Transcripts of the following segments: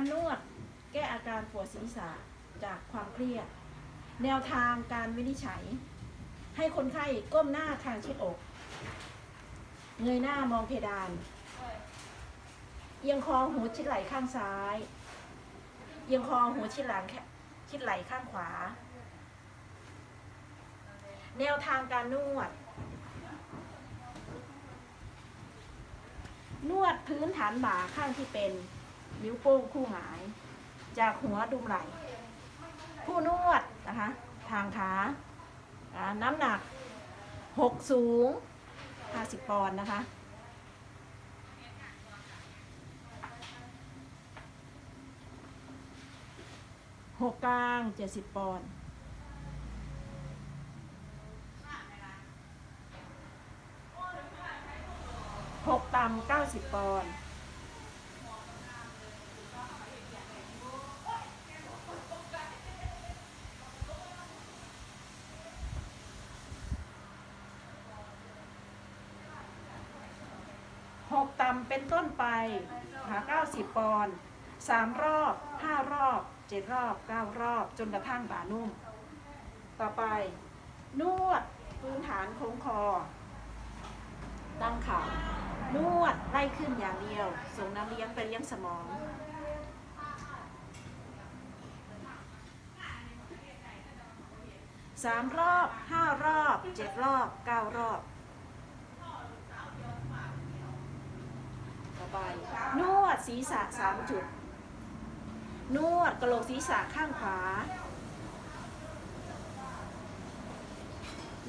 การนวดแก้อาการปวดศีรษะจากความเครียด แนวทางการวินิจฉัย ให้คนไข้ก้มหน้าทางชิดอก เงยหน้ามองเพดาน เอียงคอหูชิดไหล่ข้างซ้าย เอียงคอหูชิดหลังชิดไหล่ข้างขวา แนวทางการนวด นวดพื้นฐานบ่าข้างที่เป็น นิ้วโป้งคู่หงาย จากหัวดุมไหล่ผู้นวดนะคะ ทางขาน้ำหนัก 6 สูง 50 ปอนด์นะคะ หกกลาง 70 ปอนด์หกต่ำ90 ปอนด์ หกต่ำเป็นต้นไปหา90 ปอนด์สามรอบ 5 รอบ 7 รอบ 9 รอบ จนกระทั่งบ่านุ่ม ต่อไป นวดพื้นฐานโค้งคอ ตั้งขานวดไล่ขึ้นอย่างเดียว ส่งน้ำเลี้ยงไปเลี้ยงสมอง สามรอบ ห้ารอบ เจ็ดรอบ เก้ารอบ ต่อไป นวดศีรษะสามจุด นวดกระโหลกศีรษะข้างขวา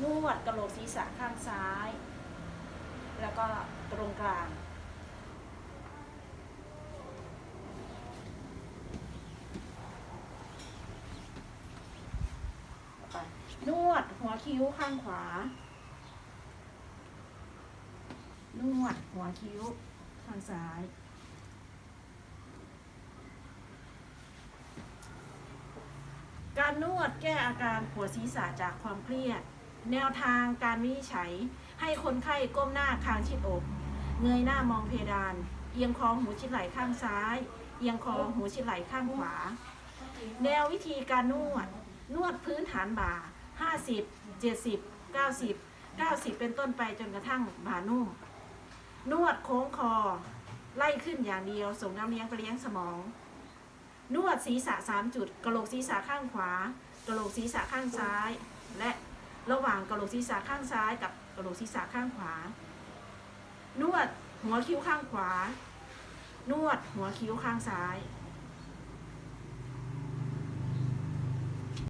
นวดกระโหลกศีรษะข้างซ้าย แล้วก็ตรงกลางนวดหัวคิ้วข้างขวา นวดหัวคิ้ว ข้างซ้าย การนวดแก้อาการปวดศีรษะจากความเครียด แนวทางการวินิจฉัย ให้คนไข้ก้มหน้าคางชิดอก เงยหน้ามองเพดาน เอียงคอหูชิดไหล่ข้างซ้าย เอียงคอหูชิดไหล่ข้างขวา แนววิธีการนวด นวดพื้นฐานบ่า 50 70 90 90 เป็นต้นไปจนกระทั่งบ่านุ่ม นวดโค้งคอ ไล่ขึ้นอย่างเดียว ส่งน้ำเลี้ยงไปเลี้ยงสมอง นวดศีรษะ 3 จุดกระโหลกศีรษะข้างขวากระโหลกศีรษะข้างซ้าย และระหว่างกระโหลกศีรษะข้างซ้ายกับกระโหลกศีรษะข้างขวา นวดหัวคิ้วข้างขวา นวดหัวคิ้วข้างซ้าย